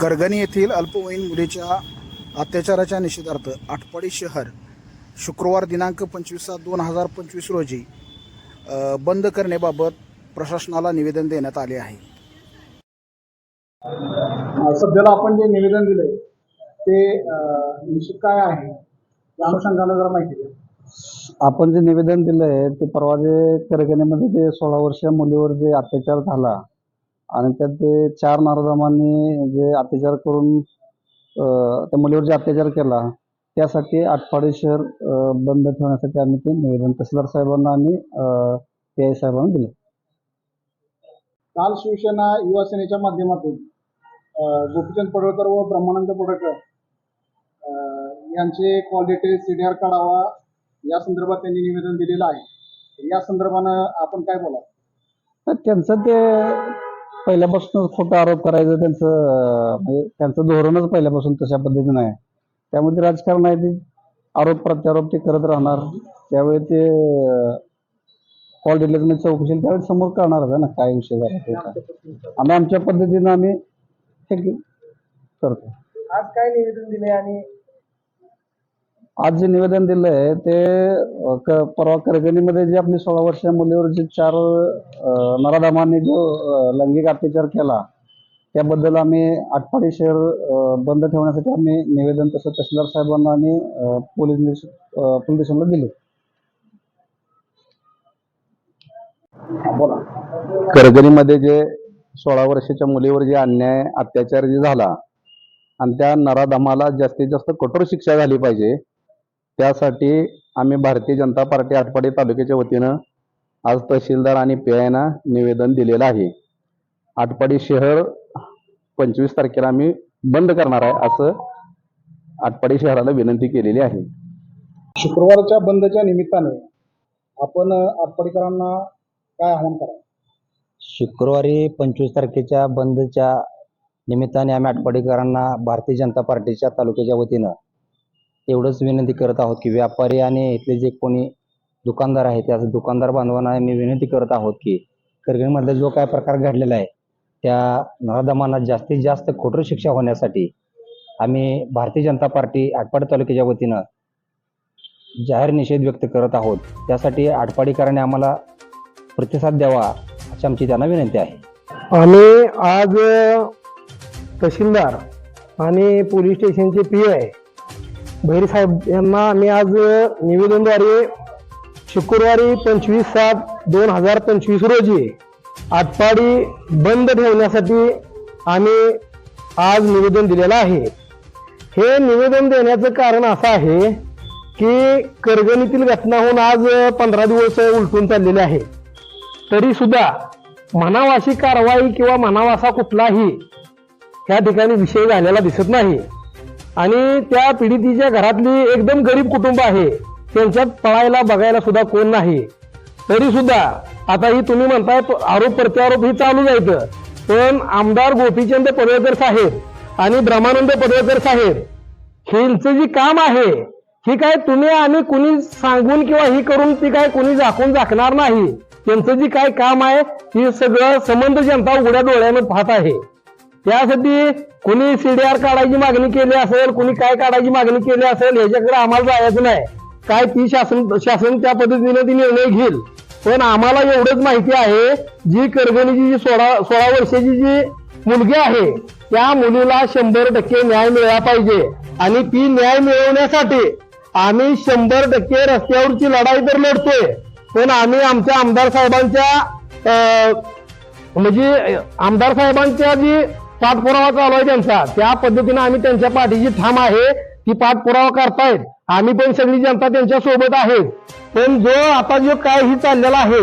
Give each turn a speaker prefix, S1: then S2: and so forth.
S1: करगणी येथील अल्पवयीन मुलीच्या अत्याचाराच्या निषेधार्थ आटपाडी शहर शुक्रवार दिनांक पंचवीस सात दोन हजार पंचवीस रोजी बंद करण्याबाबत प्रशासनाला निवेदन देण्यात आले आहे.
S2: सध्याला आपण जे निवेदन दिलंय ते निश्चित काय आहे? त्या अनुषंगानं जरा माहिती द्या.
S3: आपण जे निवेदन दिलंय ते परवा जे करगणीमध्ये जे सोळा वर्षीय मुलीवर जे अत्याचार झाला आणि त्यात ते चार नारदामांनी जे अत्याचार करून त्या मुलीवर जे अत्याचार केला त्यासाठी आटपाडी शहर बंद ठेवण्यासाठी आम्ही ते निवेदन तहसीलदार साहेबांना आणि पी आय साहेबांना दिले.
S2: काल शिवसेना युवा सेनेच्या माध्यमातून गोपीचंद पडळकर व ब्रह्मानंद पडळकर यांचे कॉल डिटेल्स सीडीआर काढावा या संदर्भात त्यांनी निवेदन दिलेलं आहे. या संदर्भानं आपण काय बोला
S3: त्यांचं ते पहिल्यापासूनच खोटा आरोप करायचं त्यांचं म्हणजे त्यांचं धोरणच पहिल्यापासून तशा पद्धतीनं आहे. त्यामध्ये राजकारण आहे ते आरोप प्रत्यारोप ते करत राहणार. त्यावेळी ते कॉल डिलेक्टने चौकशी त्यावेळी समोर करणार आहे ना काय विषय झाला ते काय. आम्ही आमच्या पद्धतीनं आम्ही हे करतो.
S2: आज काय निवेदन दिले आणि
S3: आज जे निवेदन दिलंय ते परवा करगणीमध्ये जे आपली सोळा वर्षीय मुलीवर जे चार नराधामांनी जो लैंगिक अत्याचार केला त्याबद्दल आम्ही आटपाडी शहर बंद ठेवण्यासाठी आम्ही निवेदन तसं तहसीलदार साहेबांना आणि पोलीस निरीक्षक पोलीस स्टेशनला दिले.
S2: बोला.
S3: करगणीमध्ये जे सोळा वर्षाच्या मुलीवर जे अन्याय अत्याचार जे झाला आणि त्या नराधमाला जास्तीत जास्त कठोर शिक्षा झाली पाहिजे त्यासाठी आम्ही भारतीय जनता पार्टी आटपाडी तालुक्याच्या वतीनं आज तहसीलदार आणि पी आयना निवेदन दिलेलं आहे. आटपाडी शहर पंचवीस तारखेला आम्ही बंद करणार आहे असं आटपाडी शहराला विनंती केलेली आहे.
S2: शुक्रवारच्या बंदच्या निमित्ताने आपण आटपाडीकरांना काय आवाहन करा
S4: शुक्रवारी पंचवीस तारखेच्या बंदच्या निमित्ताने आम्ही आटपाडीकरांना भारतीय जनता पार्टीच्या तालुक्याच्या वतीनं एवढंच विनंती करत आहोत की व्यापारी आणि इथले जे कोणी दुकानदार आहेत त्या दुकानदार बांधवांना आम्ही विनंती करत आहोत की करगणमधला जो काय प्रकार घडलेला आहे त्या नराधमांना जास्तीत जास्त खोटर शिक्षा होण्यासाठी आम्ही भारतीय जनता पार्टी आटपाडी तालुक्याच्या वतीनं जाहीर निषेध व्यक्त करत आहोत. त्यासाठी आटपाडीकरांनी आम्हाला प्रतिसाद द्यावा अशी आमची त्यांना विनंती आहे.
S5: आम्ही आज तहसीलदार आणि पोलीस स्टेशनचे पी आय भैर साहेब यांना आम्ही आज निवेदनद्वारे शुक्रवारी पंचवीस सात दोन हजार पंचवीस रोजी आटपाडी बंद ठेवण्यासाठी आम्ही आज निवेदन दिलेलं आहे. हे निवेदन देण्याचं कारण असं आहे की करगणीतील घटना होऊन आज पंधरा दिवस उलटून चाललेले आहे. तरी सुद्धा म्हणावा अशी कारवाई किंवा म्हणावा असा कुठलाही त्या ठिकाणी विषय झालेला दिसत नाही. आणि त्या पीडितीच्या घरातली एकदम गरीब कुटुंब आहे. त्यांच्यात पळायला बघायला सुद्धा कोण नाही. तरी सुद्धा आता ही तुम्ही म्हणताय आरोप प्रत्यारोप ही चालू जायचं पण आमदार गोपीचंद पडळकर साहेब आणि ब्रह्मानंद पडळकर साहेब हेंचं जी काम आहे ही काय तुम्ही आणि कुणी सांगून किंवा ही करून ती काय कुणी झाकून झाकणार नाही. त्यांचं जी काय काम आहे हे सगळं संबंध जनता उघड्या डोळ्यानं पाहत आहे. त्यासाठी कुणी सीडीआर काढायची मागणी केली असेल कुणी काय काढायची मागणी केली असेल ह्याच्याकडे आम्हाला जायचं नाही. काय ती शासन शासन त्या पद्धतीने ती निर्णय घेईल. पण आम्हाला एवढंच माहिती आहे जी करगणीची जी सोळा सोळा वर्षाची जी मुलगी आहे त्या मुलीला शंभर टक्के न्याय मिळाला पाहिजे. आणि ती न्याय मिळवण्यासाठी आम्ही शंभर टक्के रस्त्यावरची लढाई तर लढतोय पण आम्ही आमच्या आमदार साहेबांच्या म्हणजे आमदार साहेबांच्या जी पाठपुरावा चालू आहे त्यांचा. त्या पद्धतीनं आम्ही त्यांच्या पाठीची ठाम आहे ती पाठपुरावा करतायत. आम्ही पण सगळी जनता त्यांच्यासोबत आहे. पण जो आता जो काय ही चाललेला आहे